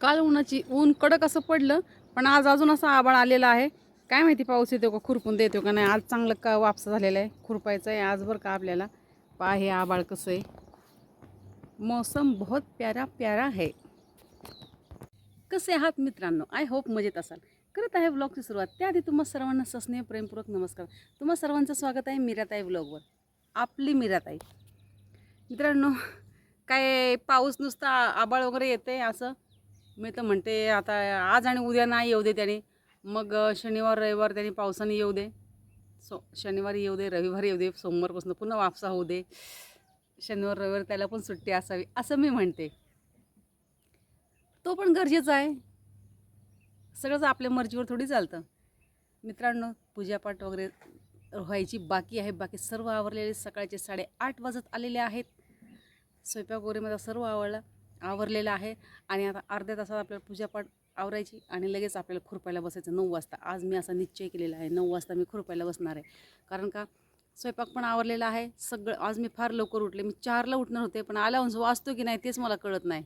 काल उन्हाची ऊन कडक असं पडलं पण आज अजून असं आबाळ आलेला आहे. काय माहिती पाऊस येतो का खुरपून देतो का नाही. आज चांगलं का वापसा झालेलं आहे खुरपायचं आहे आज बरं का आपल्याला. पा हे आबाळ कसं आहे. मौसम बहुत प्यारा प्यारा है कसे आहात मित्रांनो? आय होप मजेत असाल. करत आहे ब्लॉगची सुरुवात. त्याआधी तुम्हा सर्वांना सस्नेह प्रेमपूर्वक नमस्कार. तुम्हा सर्वांचं स्वागत आहे मीराताई ब्लॉगवर आपली मीराताई. मित्रांनो काय पाऊस नुसता आबाळ वगैरे येते असं? मी तर म्हणते आता आज आणि उद्या नाही येऊ दे त्याने. मग शनिवार रविवार त्याने पावसाने येऊ दे. सो शनिवारी येऊ दे रविवारी येऊ दे सोमवारपासून पुन्हा वापसा होऊ दे. शनिवार रविवार त्याला पण सुट्टी असावी असं मी म्हणते. तो पण गरजेचा आहे. सगळंच आपल्या मर्जीवर थोडी चालतं. मित्रांनो पूजापाठ वगैरे व्हायची बाकी आहे. बाकी सर्व आवरलेले सकाळचे साडेआठ वाजत आलेले आहेत. स्वयंपाक वगैरे माझा सर्व आवडला आवरलेलं आहे. आणि आता अर्ध्या तासात आपल्याला पूजापाठ आवरायची आणि लगेच आपल्याला खुरपायला बसायचं नऊ वाजता. आज मी असा निश्चय केलेला आहे. नऊ वाजता मी खुरपायला बसणार आहे. कारण का स्वयंपाक पण आवरलेला आहे. सगळं आज मी फार लवकर उठले. मी चारला उठणार होते पण आल्यावर वाचतो की नाही तेच मला कळत नाही.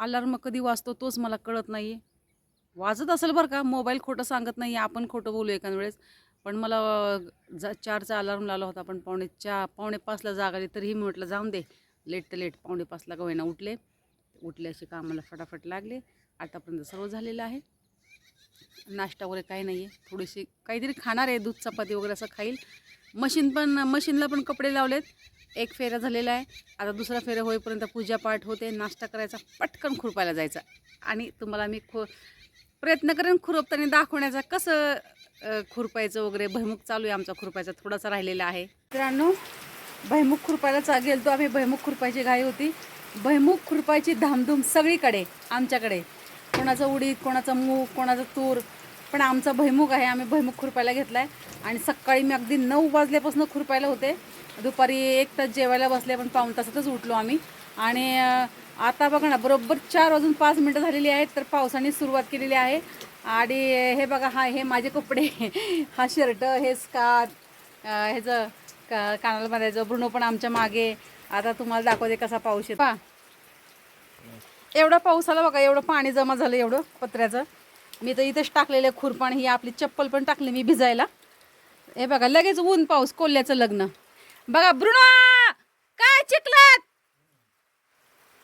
अलार्म कधी वाचतो तोच मला कळत नाही. वाजत असेल बरं का. मोबाईल खोटं सांगत नाही. आपण खोटं बोलू एखाद वेळेस. पण मला ज जा चारचा अलार्म लावला होता. पण पावणे चा पावणे पाचला जाग आली तरीही मी म्हटलं जाऊन दे. लेट तर लेट पावणे पाचला का होईना उठले. उठले असे कामाला फटाफट लागले. आतापर्यंत सर्व झालेलं आहे. नाश्ता वगैरे काही नाही आहे थोडीशी काहीतरी खाणार आहे. दूध चपाती वगैरे असं खाईल. मशीन पण मशीनला पण कपडे लावलेत. एक फेरा झालेला आहे. आता दुसरा फेरा होईपर्यंत पूजापाठ होते. नाश्ता करायचा पटकन खुरपायला जायचा. आणि तुम्हाला मी खो प्रयत्न करेन खुरपताना दाखवण्याचा. कसं खुरपायचं वगैरे भैमुख चालू आहे आमचा खुरपायचा. थोडासा राहिलेला आहे. मित्रांनो भैमुख खुरपायला चा गेलतो. आम्ही भैमुख खुरपायची घाई होती. भैमुख खुरपायची धामधूम सगळीकडे आमच्याकडे. कोणाचं उडीद कोणाचं मूग कोणाचं तूर पण आमचा भैमुख आहे. आम्ही भैमुख खुरपायला घेतला आहे आणि सकाळी मी अगदी नऊ वाजल्यापासून खुरपायला होते. दुपारी एक तास जेवायला बसले पण पाऊण तासातच उठलो आम्ही. आणि आता बघा ना बरोबर चार वाजून पाच मिनटं झालेली आहेत तर पावसाने सुरुवात केलेली आहे. आणि हे बघा हा हे माझे कपडे हा शर्ट हे स्कार्फ ह्याचं का कानाला बांधायचं ब्रुनो पण आमच्या मागे. आता तुम्हाला दाखवते कसा पाऊस येतो. पा एवढा पाऊस आला बघा एवढं पाणी जमा झालं एवढं पत्र्याचं. मी तर इथंच टाकलेलं आहे खुरपाण ही आपली चप्पल पण टाकली मी भिजायला. हे बघा लगेच ऊन पाऊस कोल्ह्याचं लग्न. बघा ब्रुनो! काय चिखलात?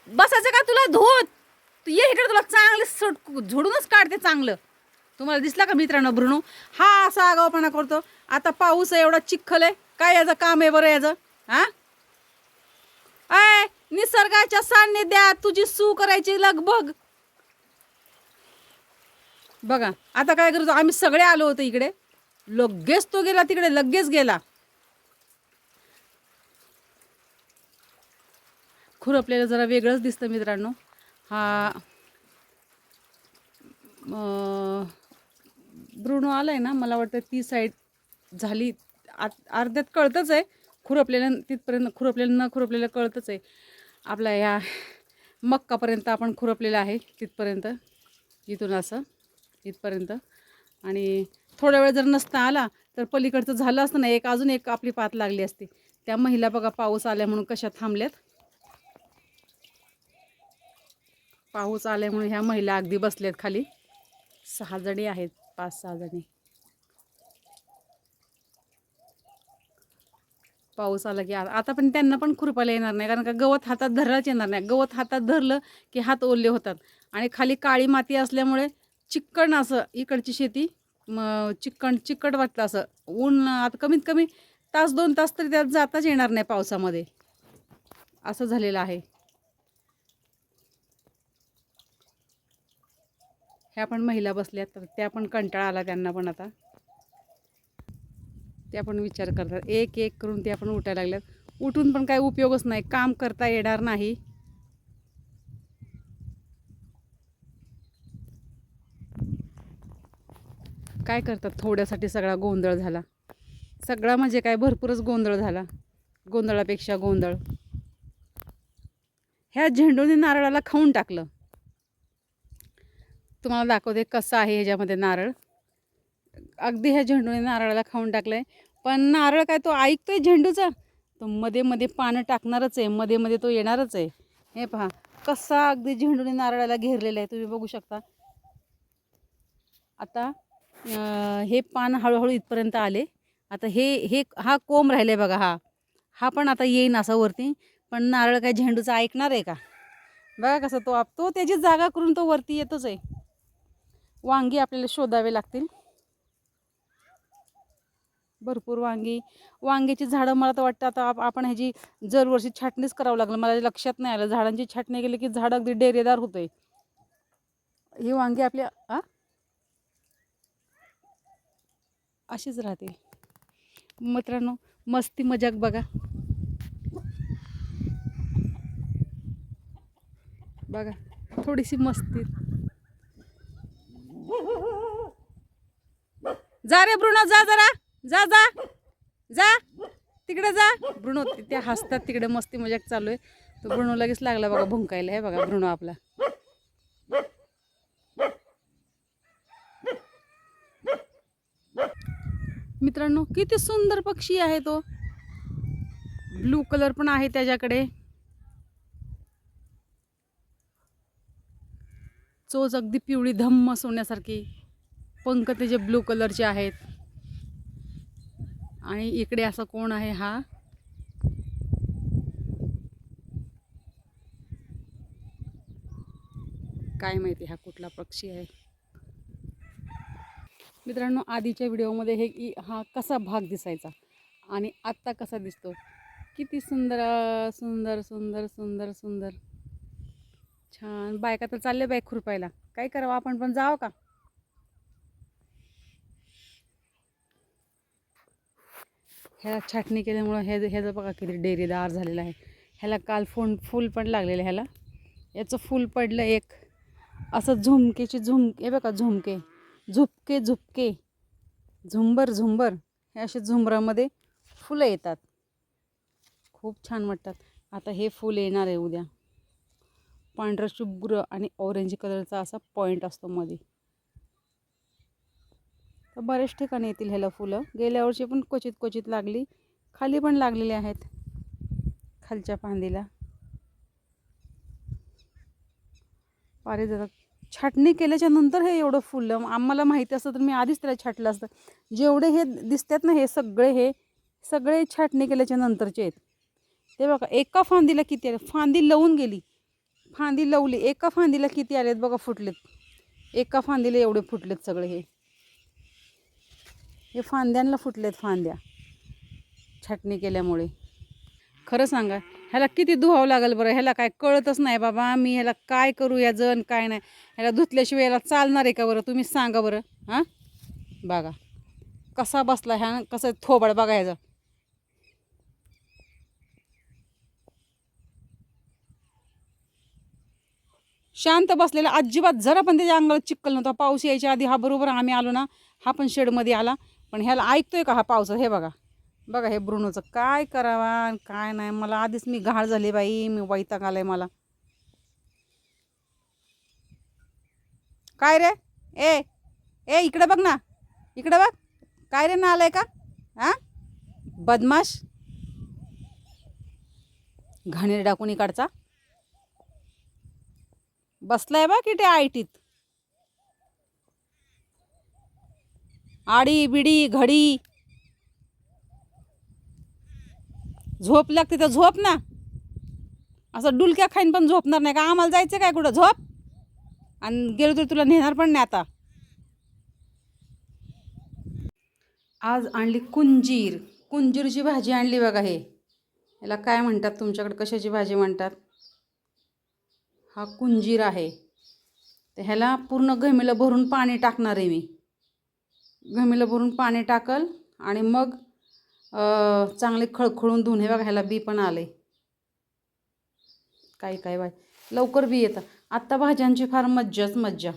बसायचं का तुला धूत? तू ये इकडे तुला चांगले सट झोडूनच काढते चांगलं. तुम्हाला दिसला का मित्रांनो ब्रुनो? हा असा आगावपणा करतो. आता पाऊस आहे एवढा चिखल आहे. काय याचं काम आहे बरं याचं? हा? आय निसर्गाच्या सान्निध्यात तुझी सू करायची लगबग बघा. आता काय करतो? आम्ही सगळे आलो होतो इकडे. लगेच तो गेला तिकडे लगेच गेला. खुरपलेलं जरा वेगळंच दिसतं मित्रांनो. हा. ब्रुनो आलाय ना? मला वाटतं ती साईड झाली. आत अर्ध्यात कळतंच आहे. खुरपलेलं तिथपर्यंत खुरपलेलं न खुरपलेलं कळतच आहे. आपल्या ह्या मक्कापर्यंत आपण खुरपलेलं आहे तिथपर्यंत. इथून असं इथपर्यंत. आणि थोडा वेळ जर नसता आला तर पलीकडचं झालं असतं ना एक अजून एक आपली पात लागली असती. त्या महिला बघा पाऊस आल्या म्हणून कशा थांबल्यात? पाऊस आल्यामुळे ह्या महिला अगदी बसल्यात खाली. सहा जणी आहेत पाच सहा जणी. पाऊस आला की आता पण त्यांना पण खुरपायला येणार नाही कारण का गवत हातात धरायलाच येणार नाही. गवत हातात धरलं की हात ओले होतात. आणि खाली काळी माती असल्यामुळे चिक्कण असं इकडची शेती म चिक्कण चिकट वाटतं असं. ऊन आता कमीत कमी तास दोन तास तरी त्यात जाताच येणार नाही पावसामध्ये. असं झालेलं आहे. ह्या पण महिला बसल्या तर त्या पण कंटाळा आला त्यांना पण आता. ते आपण विचार करतात. एक एक करून ते आपण उठायला लागल्यात. उठून पण काय उपयोगच नाही. काम करता येणार नाही. काय करतात? थोड्यासाठी सगळा गोंधळ झाला. सगळा म्हणजे काय? भरपूरच गोंधळ झाला. गोंधळापेक्षा गोंधळ. ह्या झेंडूने नारळाला खाऊन टाकलं. तुम्हाला दाखवते कसं आहे ह्याच्यामध्ये नारळ. अगदी ह्या झेंडूने नारळाला खाऊन टाकलंय. पण नारळ काय तो ऐकतोय झेंडूचा? तो मध्ये मध्ये पानं टाकणारच आहे मध्ये मध्ये तो येणारच आहे. हे पहा कसा अगदी झेंडूने नारळाला घेरलेला आहे तुम्ही बघू शकता. आता हे पान हळूहळू इथपर्यंत आले. आता हे हे हा कोंब राहिलाय बघा हा. हा पण आता येईन असा वरती. पण नारळ काय झेंडूचा ऐकणार आहे का? बघा कसं तो आप तो त्याची जागा करून तो वरती येतोच आहे. वांगी आपल्याला शोधावे लागतील. भरपूर वांगी वांग्याची झाडं मला तर वाटतं आता आप- आपण ह्याची दरवर्षी छाटणीच करावं लागलं. मला लक्षात नाही आलं. झाडांची छाटणी केली की झाड अगदी डेरेदार होतंय. ही वांगी आपल्या आ? अशीच राहते. मित्रांनो मस्ती मजाक बघा. बघा थोडीशी मस्ती. जा रे ब्रुनो जा जरा. जा जा. जा. तिकडे जा. ब्रुनो ते हसतात तिकडे मस्ती मजाक चालू आहे. तो ब्रुनो लगेच लागला बघा भुंकायला हे बघा ब्रुनो आपला. मित्रांनो किती सुंदर पक्षी आहे तो. ब्लू कलर पण आहे त्याच्याकडे. चोच अगदी पिवळी धम्म सोन्यासारखी. पंख त्याचे ब्लू कलरचे आहेत. आणि इकडे असं कोण आहे हा? काय माहिती हा कुठला पक्षी आहे? मित्रांनो आधीच्या व्हिडिओमध्ये हे हा कसा भाग दिसायचा आणि आत्ता कसा दिसतो? किती सुंदर सुंदर सुंदर सुंदर सुंदर. छान. बायका तर चालले बाय खुरपायला. काय करावं आपण? पण जावं का? ह्याला छाटणी केल्यामुळं हे ह्याचं बघा किती डेरीदार झालेलं आहे. ह्याला काल फोन फूल पण लागलेलं ह्याला. याचं फूल पडलं एक. असं झुमकेची झुमके हे बघा झुमके. झुपके झुपके. झुंबर झुंबर. हे असे झुंबरामध्ये फुलं येतात. खूप छान वाटतात. आता हे फूल येणार आहे उद्या. पांढरं शुभ्र आणि ऑरेंज कलरचा असा पॉईंट असतो मध्ये तर बरेच ठिकाणी येतील ह्याला फुलं. गेल्या वर्षी पण क्वचित क्वचित लागली. खाली पण लागलेली आहेत. खालच्या फांदीला. पारिजातक छाटणी केल्याच्यानंतर हे एवढं फुललं आम्हाला माहिती असतं तर मी आधीच त्याला छाटलं असतं. जेवढे हे दिसतात ना हे सगळे हे सगळे छाटणी केल्याच्या नंतरचे आहेत. ते बघा एका फांदीला किती आले? फांदी लवून गेली. फांदी लवली. एका फांदीला किती आलेत बघा फुटलेत. एका फांदीला एवढे फुटलेत सगळे हे. हे फांद्यांना फुटलेत फांद्या. छाटणी केल्यामुळे. खरं सांगा ह्याला किती धुवावं लागेल बरं? ह्याला काय कळतच नाही बाबा मी ह्याला काय करू या जण काय नाही. ह्याला धुतल्याशिवाय याला चालणार आहे का बरं? तुम्ही सांगा बरं हां? बघा कसा बसला ह्या कसं थोबाड बघा ह्याचा. शांत बसलेला अजिबात जरा पण त्याच्या अंगाला चिक्कल नव्हता. पाऊस यायच्या आधी हा बरोबर आम्ही आलो ना हा पण शेडमध्ये आला. पण ह्याला ऐकतोय का हा पावसात? हे बघा. बघा हे ब्रुनोचं काय करावा आणि काय नाही. मला आधीच मी घाळ झाली बाई. मी वैताग आलाय मला. काय रे? ए ए इकडे बघ ना. इकडे बघ. काय रे ना आलाय का? हा बदमाश. घाणेर डाकून इकडचा बसलाय बा की ते आयटीत. आडी बिडी घडी. झोप लागते तर झोप ना. असं डुलक्या खाईन पण झोपणार नाही. का आम्हाला जायचं काय कुठं? झोप? आणि गेलो तर तुला नेणार पण नाही आता. आज आणली कुंजीर. कुंजीरची भाजी आणली बघा हे. याला काय म्हणतात तुमच्याकडे? कशाची भाजी म्हणतात? हा कुंजीर आहे. तर ह्याला पूर्ण गमीला भरून पाणी टाकणार आहे मी. घमीला भरून पाणी टाकल आणि मग चांगले खळखळून धुवून हे बघा ह्याला बी पण आले. काही काय बाय लवकर बी येतं. आत्ता भाज्यांची फार मज्जाच मज्जा.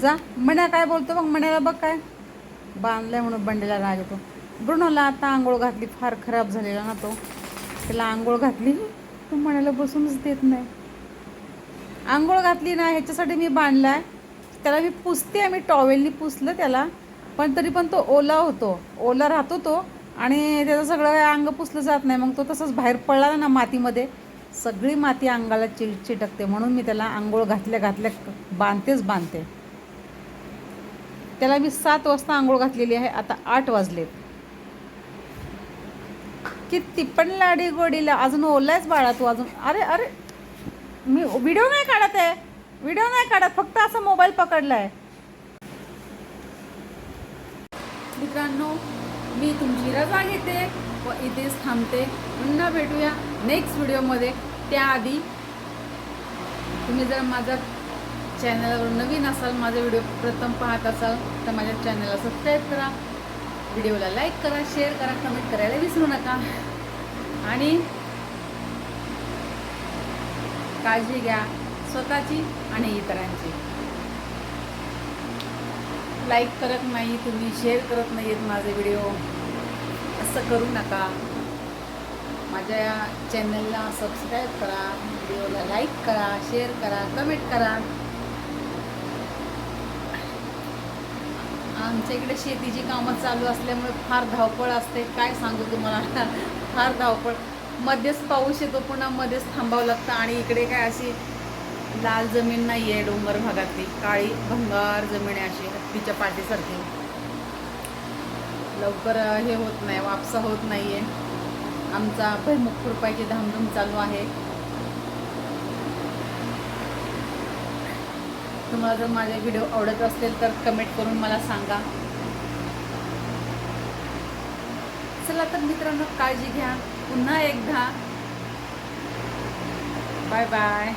जा मण्या काय बोलतो मग मण्याला बघ काय. बांधलाय म्हणून बंडेला राग येतो. ब्रुनोला आता आंघोळ घातली फार खराब झालेला ना तो. त्याला आंघोळ घातली. तो म्हणायला बसूनच देत नाही. आंघोळ घातली ना ह्याच्यासाठी मी बांधला आहे त्याला मी पुसते मी टॉवेलनी पुसलं त्याला. पण तरी पण तो ओला होतो. ओला राहतो तो आणि त्याचं सगळं अंग पुसलं जात नाही. मग तो तसंच बाहेर पडला ना मातीमध्ये सगळी माती अंगाला चिल चिटकते. म्हणून मी त्याला आंघोळ घातल्या घातल्या बांधतेच बांधते. त्याला मी सात वाजता आंघोळ घातलेली आहे. आता आठ वाजलेत. किती पण लाडी गोडीला अजून ओलायच बाळा तू अजून. अरे अरे मी व्हिडिओ नाही काढत आहे. व्हिडिओ नाही काढत फक्त असं मोबाईल पकडलाय. मित्रांनो मी तुमची रजा घेते व इथेच थांबते. पुन्हा भेटूया नेक्स्ट व्हिडिओमध्ये त्याआधी तुम्ही जर माझ्या चॅनलवर नवीन असाल माझे व्हिडिओ प्रथम पाहत असाल तर माझ्या चॅनलला सबस्क्राईब करा. व्हिडिओला लाईक करा शेअर करा कमेंट करायला विसरू नका. आणि काळजी घ्या स्वतःची आणि इतरांची. लाईक करत नाही तुम्ही शेअर करत नाही आहेत माझे व्हिडिओ. असं करू नका. माझ्या चॅनलला सबस्क्राईब करा व्हिडिओला लाईक करा शेअर करा कमेंट करा. आमच्या इकडे शेतीची कामं चालू असल्यामुळे फार धावपळ असते. काय सांगू तुम्हाला? फार धावपळ. मध्येच पाऊस येतो पुन्हा मध्येच थांबावं लागतं आणि इकडे काय अशी लाल जमीन नाही आहे डोंगर भागातली. काळी भंगार जमीन आहे अशी हत्तीच्या पाठीसारखी. लवकर हे होत नाही वापसा होत नाही आहे आमचा भैमुख खुरपायची धामधूम चालू आहे. तुम्हाला जर माझे व्हिडिओ आवडत असेल तर कमेंट करून मला सांगा. चला तर मित्रांनो काळजी घ्या. पुन्हा एकदा. Bye bye